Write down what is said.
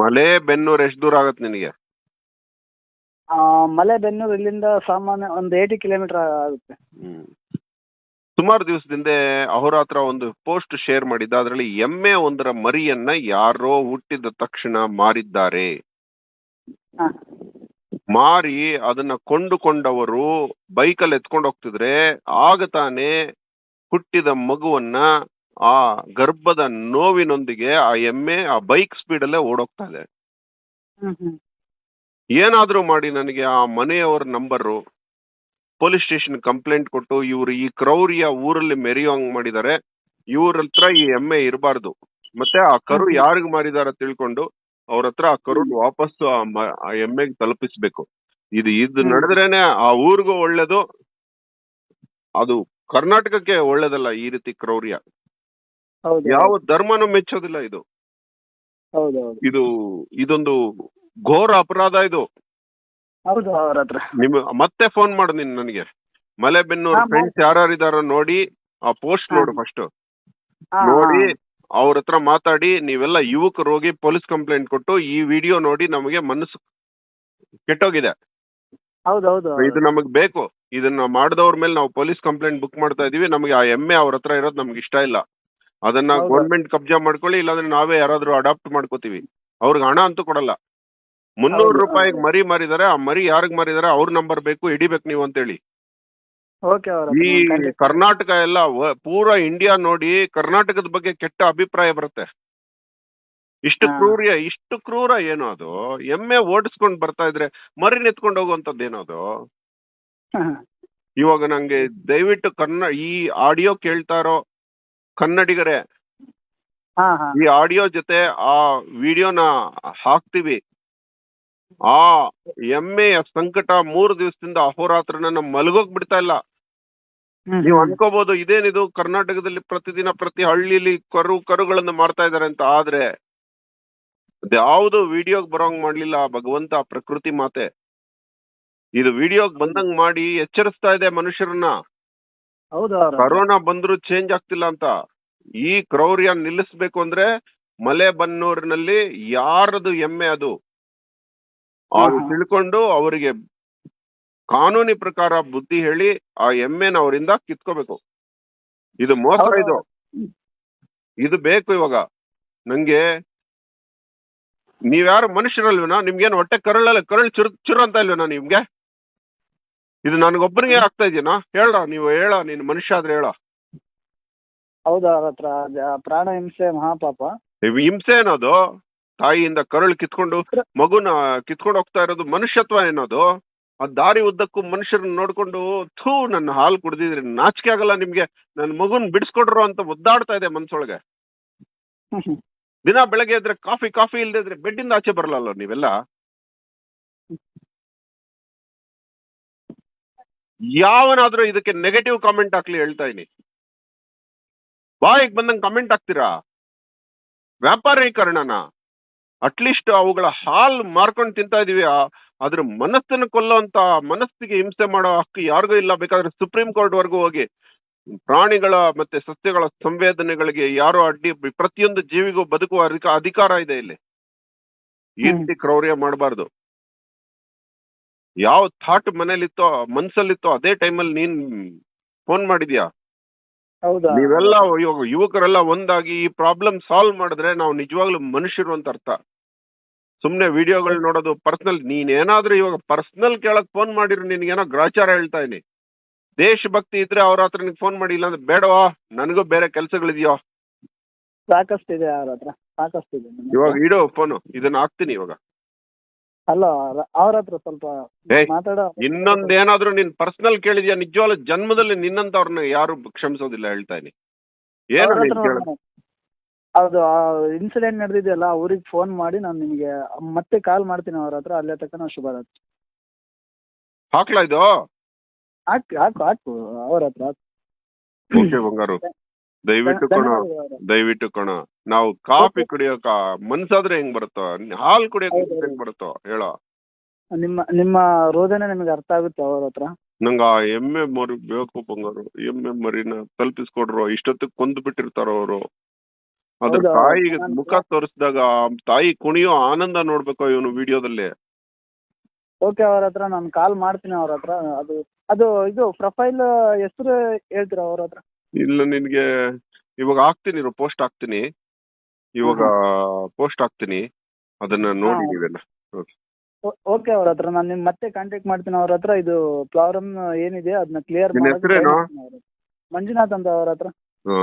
ಮಲೆ ಬೆನ್ನೂರು ಎಷ್ಟು ದೂರ ಆಗತ್ತೆ ನಿನಗೆ? ಆ, ಮಲೆಬೆನ್ನೂರು ಇಲ್ಲಿಂದ ಸಾಮಾನ್ಯ ಒಂದು ಏಯ್ಟಿ ಕಿಲೋಮೀಟರ್ ಆಗುತ್ತೆ. ಹ್ಮ್. ಸುಮಾರು ದಿವಸದಿಂದ ಅಹೋರಾತ್ರ ಒಂದು ಪೋಸ್ಟ್ ಶೇರ್ ಮಾಡಿದ್ದ. ಅದರಲ್ಲಿ ಎಮ್ಮೆ ಒಂದರ ಮರಿಯನ್ನ ಯಾರೋ ಹುಟ್ಟಿದ ತಕ್ಷಣ ಮಾರಿದ್ದಾರೆ. ಹಾ. ಮಾರಿ ಅದನ್ನ ಕೊಂಡುಕೊಂಡವರು ಬೈಕಲ್ಲಿ ಎತ್ಕೊಂಡು ಹೋಗ್ತಿದ್ರೆ ಆಗ ತಾನೇ ಹುಟ್ಟಿದ ಮಗುವನ್ನ ಆ ಗರ್ಭದ ನೋವಿನೊಂದಿಗೆ ಆ ಎಮ್ಮೆ ಆ ಬೈಕ್ ಸ್ಪೀಡಲ್ಲೇ ಓಡೋಗ್ತಾ ಇದೆ. ಏನಾದ್ರೂ ಮಾಡಿ ನನಗೆ ಆ ಮನೆಯವರ ನಂಬರು ಪೊಲೀಸ್ ಸ್ಟೇಷನ್ ಕಂಪ್ಲೇಂಟ್ ಕೊಟ್ಟು ಇವರು ಈ ಕ್ರೌರಿಯ ಊರಲ್ಲಿ ಮೆರೆಯೋಂಗ್ ಮಾಡಿದ್ದಾರೆ. ಇವ್ರ ಹತ್ರ ಈ ಎಮ್ಮೆ ಇರಬಾರ್ದು. ಮತ್ತೆ ಆ ಕರು ಯಾರಿಗ ಮಾಡಿದಾರ ಮಾರಿದಾರ ತಿಳ್ಕೊಂಡು ಅವ್ರ ಹತ್ರ ಆ ಕರು ವಾಪಸ್ ಆ ಎಮ್ಮೆಗೆ ತಲುಪಿಸ್ಬೇಕು. ಇದು ಇದು. ನಡೆದ್ರೇನೆ ಆ ಊರಿಗೂ ಒಳ್ಳೇದು. ಅದು ಕರ್ನಾಟಕಕ್ಕೆ ಒಳ್ಳೇದಲ್ಲ ಈ ರೀತಿ ಕ್ರೌರ್ಯ. ಯಾವ ಧರ್ಮನೂ ಮೆಚ್ಚೋದಿಲ್ಲ ಇದು. ಇದು ಇದೊಂದು ಘೋರ ಅಪರಾಧ ಇದು. ಹೌದು ಅವ್ರ ಹತ್ರ ನಿಮ್ ಮತ್ತೆ ಫೋನ್ ಮಾಡು ನೀನ್ ನನಗೆ. ಮಲೆಬೆನ್ನೂರು ಫ್ರೆಂಡ್ಸ್ ಯಾರ್ಯಾರು ಇದಾರೋ ನೋಡಿ ಆ ಪೋಸ್ಟ್. ನೋಡು ಫಸ್ಟ್ ನೋಡಿ. ಅವ್ರ ಹತ್ರ ಮಾತಾಡಿ ನೀವೆಲ್ಲ ಯುವಕರು ಹೋಗಿ ಪೊಲೀಸ್ ಕಂಪ್ಲೇಂಟ್ ಕೊಟ್ಟು ಈ ವಿಡಿಯೋ ನೋಡಿ ನಮಗೆ ಮನಸ್ಸು ಕೆಟ್ಟೋಗಿದೆ. ಇದು ನಮಗ್ ಬೇಕು. ಇದನ್ನ ಮಾಡಿದವ್ರ ಮೇಲೆ ನಾವು ಪೊಲೀಸ್ ಕಂಪ್ಲೇಂಟ್ ಬುಕ್ ಮಾಡ್ತಾ ಇದೀವಿ. ನಮಗೆ ಆ ಎಮ್ಮೆ ಅವ್ರ ಹತ್ರ ಇರೋದು ನಮ್ಗೆ ಇಷ್ಟ ಇಲ್ಲ. ಅದನ್ನ. ಗೌರ್ಮೆಂಟ್ ಕಬ್ಜಾ ಮಾಡ್ಕೊಳ್ಳಿ ಇಲ್ಲಾಂದ್ರೆ ನಾವೇ ಯಾರಾದ್ರೂ ಅಡಾಪ್ಟ್ ಮಾಡ್ಕೋತೀವಿ. ಅವ್ರಿಗೆ ಹಣ ಅಂತೂ ಕೊಡಲ್ಲ. ಮುನ್ನೂರು ರೂಪಾಯಿಗೆ ಮರಿ ಮಾರಿದಾರೆ ಆ ಮರಿ ಯಾರಿಗ್ ಮಾರಿದಾರೆ ಅವ್ರ ನಂಬರ್ ಬೇಕು ಹಿಡಿಬೇಕು ನೀವು ಅಂತೇಳಿ. ಓಕೆ ಈ ಕರ್ನಾಟಕ ಎಲ್ಲ ವ- ಪೂರಾ ಇಂಡಿಯಾ ನೋಡಿ ಕರ್ನಾಟಕದ ಬಗ್ಗೆ ಕೆಟ್ಟ ಅಭಿಪ್ರಾಯ ಬರುತ್ತೆ. ಇಷ್ಟು ಹಾ. ಕ್ರೂರ್ಯ ಇಷ್ಟು ಕ್ರೂರ ಏನು ಅದು? ಎಮ್ಮೆ ಓಡಿಸ್ಕೊಂಡ್ ಬರ್ತಾ ಇದ್ರೆ ಮರಿ ನೆತ್ಕೊಂಡು ಹೋಗುವಂತದ್ದು ಏನೋ ಅದು? ಇವಾಗ ನಂಗೆ ದಯವಿಟ್ಟು ಕನ್ನ ಈ ಆಡಿಯೋ ಕೇಳ್ತಾ ಇರೋ ಕನ್ನಡಿಗರೇ ಈ ಆಡಿಯೋ ಜೊತೆ ಆ ವಿಡಿಯೋನ ಹಾಕ್ತಿವಿ. ಆ ಎಮ್ಮೆಯ ಸಂಕಟ ಮೂರು ದಿವಸದಿಂದ ಅಹೋರಾತ್ರ ಮಲಗೋಗ್ ಬಿಡ್ತಾ ಇಲ್ಲ. ನೀವು. ಅನ್ಕೋಬಹುದು ಇದೇನಿದು ಕರ್ನಾಟಕದಲ್ಲಿ ಪ್ರತಿದಿನ ಪ್ರತಿ ಹಳ್ಳಿಲಿ ಕರು ಕರುಗಳನ್ನು ಮಾಡ್ತಾ ಇದಾರೆ ಅಂತ ಆದ್ರೆ ಯಾವುದು ವಿಡಿಯೋಗ್ ಬರೋಂಗ್ ಮಾಡ್ಲಿಲ್ಲ ಭಗವಂತ ಪ್ರಕೃತಿ ಮಾತೆ. ಇದು ವಿಡಿಯೋಗ್ ಬಂದಂಗ್ ಮಾಡಿ ಎಚ್ಚರಿಸ್ತಾ ಇದೆ ಮನುಷ್ಯರನ್ನ. ಕರೋನಾ ಬಂದ್ರು ಚೇಂಜ್ ಆಗ್ತಿಲ್ಲ ಅಂತ. ಈ ಕ್ರೌರ್ಯ ನಿಲ್ಲಿಸ್ಬೇಕು ಅಂದ್ರೆ ಮಲೆಬನ್ನೂರಿನಲ್ಲಿ ಯಾರದು ಎಮ್ಮೆ ಅದು? ಅದು ತಿಳ್ಕೊಂಡು ಅವರಿಗೆ ಕಾನೂನಿ ಪ್ರಕಾರ ಬುದ್ಧಿ ಹೇಳಿ ಆ ಎಮ್ಮೆನ ಅವರಿಂದ ಕಿತ್ಕೋಬೇಕು. ಇದು ಮೋಸ ಇದು. ಇದು ಬೇಕು ಇವಾಗ. ನಂಗೆ ನೀವ್ಯಾರು ಮನುಷ್ಯರಲ್ವೇನಾ ನಿಮ್ಗೇನು ಹೊಟ್ಟೆ ಕರಳಲ್ಲ ಕರಳು ಚುರ್ ಚುರ್ ಅಂತ ಇಲ್ವೇನಾ ನಿಮ್ಗೆ? ಇದು ನನಗೊಬ್ಬನಿಗೆ ಆಗ್ತಾ ಇದೆಯಾ ಹೇಳ ನೀವು ಹೇಳ ನೀನು ಮನುಷ್ಯ ಆದ್ರೆ ಹೇಳ. ಹೌದು ಅವ್ರ ಹತ್ರ ಪ್ರಾಣ ಹಿಂಸೆ ಮಹಾಪಾಪ. ಹಿಂಸೆ ಏನದು ತಾಯಿಯಿಂದ ಕರುಳು ಕಿತ್ಕೊಂಡು ಮಗುನ ಕಿತ್ಕೊಂಡು ಹೋಗ್ತಾ ಇರೋದು ಮನುಷ್ಯತ್ವ ಏನದು ಆ ದಾರಿ ಉದ್ದಕ್ಕೂ ಮನುಷ್ಯರನ್ನ ನೋಡ್ಕೊಂಡು ಥೂ ನನ್ನ ಹಾಲು ಕುಡ್ದಿದ್ರಿ ನಾಚಿಕೆ ಆಗಲ್ಲ ನಿಮ್ಗೆ ನನ್ನ ಮಗುನ್ ಬಿಡಿಸ್ಕೊಡ್ರು ಅಂತ ಒದ್ದಾಡ್ತಾ ಇದೆ ಮನ್ಸೊಳಗೆ. ದಿನ ಬೆಳಗ್ಗೆ ಇದ್ರೆ ಕಾಫಿ ಕಾಫಿ ಇಲ್ದೇ ಇದ್ರೆ ಬೆಡ್ಡಿಂದ ಆಚೆ ಬರಲ್ಲ ನೀವೆಲ್ಲ? ಯಾವನಾದ್ರೂ ಇದಕ್ಕೆ ನೆಗೆಟಿವ್ ಕಾಮೆಂಟ್ ಹಾಕ್ಲಿ ಹೇಳ್ತಾ ಇದೀನಿ ಬಾಯಿಗೆ ಬಂದಂಗೆ ಕಮೆಂಟ್ ಹಾಕ್ತೀರಾ? ವ್ಯಾಪಾರೀಕರಣನ. ಅಟ್ಲೀಸ್ಟ್ ಅವುಗಳ ಹಾಲ್ ಮಾರ್ಕೊಂಡು ತಿಂತಾ ಇದೀವಿ. ಆದ್ರೆ ಅದ್ರ ಮನಸ್ಸನ್ನು ಕೊಲ್ಲುವಂತ ಮನಸ್ಸಿಗೆ ಹಿಂಸೆ ಮಾಡೋ ಹಕ್ಕು ಯಾರಿಗೂ ಇಲ್ಲ. ಬೇಕಾದ್ರೆ ಸುಪ್ರೀಂ ಕೋರ್ಟ್ ವರ್ಗೂ ಹೋಗಿ ಪ್ರಾಣಿಗಳ ಮತ್ತೆ ಸಸ್ಯಗಳ ಸಂವೇದನೆಗಳಿಗೆ ಯಾರು ಅಡ್ಡಿ ಪ್ರತಿಯೊಂದು ಜೀವಿಗೂ ಬದುಕುವ ಅಧಿಕ- ಅಧಿಕಾರ ಇದೆ ಇಲ್ಲಿ. ಈ. ರೀತಿ ಕ್ರೌರ್ಯ ಮಾಡಬಾರ್ದು. ಯಾವ ಥಾಟ್ ಮನೇಲಿತ್ತೋ ಮನ್ಸಲ್ಲಿತ್ತೋ ಅದೇ ಟೈಮಲ್ಲಿ ನೀನ್ ಫೋನ್ ಮಾಡಿದ್ಯಾ? ಹೌದಾ? ನೀವೆಲ್ಲ ಇವಾಗ ಯುವಕರೆಲ್ಲ ಒಂದಾಗಿ ಈ ಪ್ರಾಬ್ಲಮ್ ಸಾಲ್ವ್ ಮಾಡಿದ್ರೆ ನಾವು ನಿಜವಾಗ್ಲೂ ಮನುಷ್ಯರು ಅಂತ ಅರ್ಥ. ಸುಮ್ನೆ ವಿಡಿಯೋಗಳು ನೋಡೋದು ಪರ್ಸನಲ್ ನೀನ್ ಏನಾದ್ರೂ ಇವಾಗ ಪರ್ಸನಲ್ ಕೇಳಕ್ ಫೋನ್ ಮಾಡಿದ್ರು ನಿನ್ಗೇನೋ ಗ್ರಾಚಾರ ಹೇಳ್ತಾ ಇದೀನಿ ದೇಶಭಕ್ತಿ ಇದ್ರೆ ಅವ್ರ ಹತ್ರ ನಿನ್ಗೆ ಫೋನ್ ಮಾಡಿ ಇಲ್ಲಾಂದ್ರೆ ಬೇಡವಾ? ನನಗೂ ಬೇರೆ ಕೆಲಸಗಳಿದೆಯೋ? ಸಾಕಷ್ಟು ಇದೆ ಅವ್ರ ಹತ್ರ ಸಾಕಷ್ಟು ಇದೆ ಇವಾಗ ಇಡೋ ಫೋನು ಇದನ್ನ ಹಾಕ್ತೀನಿ ಇವಾಗ. ಅಲ್ಲ ಅವ್ರ- ಹತ್ರ ಸ್ವಲ್ಪ ಏಯ್, ಮಾತಾಡೋ ಇನ್ನೊಂದ್ ಏನಾದ್ರೂ ನೀನ್ ಪರ್ಸನಲ್ ಕೇಳಿದ್ಯಾ? ನಿಜವಾಗ್ಲೂ ಜನ್ಮದಲ್ಲಿ ನಿನ್ನಂತವ್ರನ್ನ ಯಾರು ಕ್ಷಮಿಸೋದಿಲ್ಲ ಹೇಳ್ತಾ ಇದೀನಿ ಏನು ಅವ್ರ ನೀನ್ ಹತ್ರ ಕೇಳ ಅದು ಇನ್ಸಿಡೆಂಟ್ ನಡೆದಿದೆಯಲ್ಲ ಅವ್ರಿಗೆ ಫೋನ್ ಮಾಡಿ ನಾನು ನಿಮಗೆ ಮತ್ತೆ ಕಾಲ್ ಮಾಡ್ತೀನಿ ಅವ್ರ ಹತ್ರ ಅಲ್ಲೇ ತನಕ ನಾವು ಶುಭರಾತ್ರಿ ಹಾಕ್ಲಾ ಇದು? ಹಾಕು ಹಾಕು ಹಾಕು ಅವ್ರ ಹತ್ರ ಹಾಕು. ಓಕೆ ಬಂಗಾರು. ದಯವಿಟ್ಟು ಕಣೋ ದಯವಿಟ್ಟು ಕೊಣ. ನಾವು ಕಾಫಿ ಕುಡಿಯೋಕ ಮನ್ಸಾದ್ರೆ ಹೆಂಗ್ ಬರುತ್ತೋ? ಹಾಲ್ ಕುಡಿಯೋಕ. ಹೆಂಗ್ ಬರುತ್ತೋ? ಹೇಳೋ. ನಿಮ್ಮ ನಿಮ್ಮ ರೋದನೆ ನಿಮಗೆ ಅರ್ಥ ಆಗುತ್ತೆ ಅವ್ರ ಹತ್ರ? ನಂಗ ಆ ಎಮ್ಮೆ ಮರಿ ಬೇಕು ಬಂಗಾರು ಎಮ್ಮೆ ಮರಿನ ತಲುಪಿಸ್ಕೊಡ್ರು ಇಷ್ಟೊತ್ತಿಗೆ ಕೊಂದು ಬಿಟ್ಟಿರ್ತಾರ ಅವರು. ಅದ್ರ ಹೌದಾ? ತಾಯಿಗೆ ಮುಖ ತೋರಿಸಿದಾಗ ತಾಯಿ ಕುಣಿಯೋ ಆನಂದ ನೋಡ್ಬೇಕು ಇವನು ವಿಡಿಯೋದಲ್ಲಿ? ಓಕೆ ಅವ್ರ ಹತ್ರ ನಾನು ಕಾಲ್ ಮಾಡ್ತೀನಿ ಅವ್ರ ಹತ್ರ. ಅದು ಅದು ಇದು ಪ್ರೊಫೈಲ್ ಹೆಸರು ಹೇಳ್ತೀರಾ ಅವ್ರ ಹತ್ರ? ಇಲ್ಲ ನಿನ್ಗೆ ಇವಾಗ ಹಾಕ್ತೀನಿ ಪೋಸ್ಟ್ ಹಾಕ್ತೀನಿ. ಇವಾಗ ಪೋಸ್ಟ್ ಹಾಕ್ತೀನಿ. ಅದನ್ನ ನೋಡಿ ಹಾ. ನೀವೆಲ್ಲ ಓಕೆ ಅವ್ರ ಹತ್ರ ನಾನು ನಿಮ್ ಮತ್ತೆ ಕಾಂಟ್ಯಾಕ್ಟ್ ಮಾಡ್ತೀನಿ ಅವ್ರ ಹತ್ರ. ಇದು ಪ್ರಾಬ್ಲಮ್ ಏನಿದೆ ಅದನ್ನ ಕ್ಲಿಯರ್ ನಿನ್ ಹೆಸ್ರೇನು? ಮಂಜುನಾಥ್ ಅಂತ ಅವ್ರ ಹತ್ರ. ಹಾ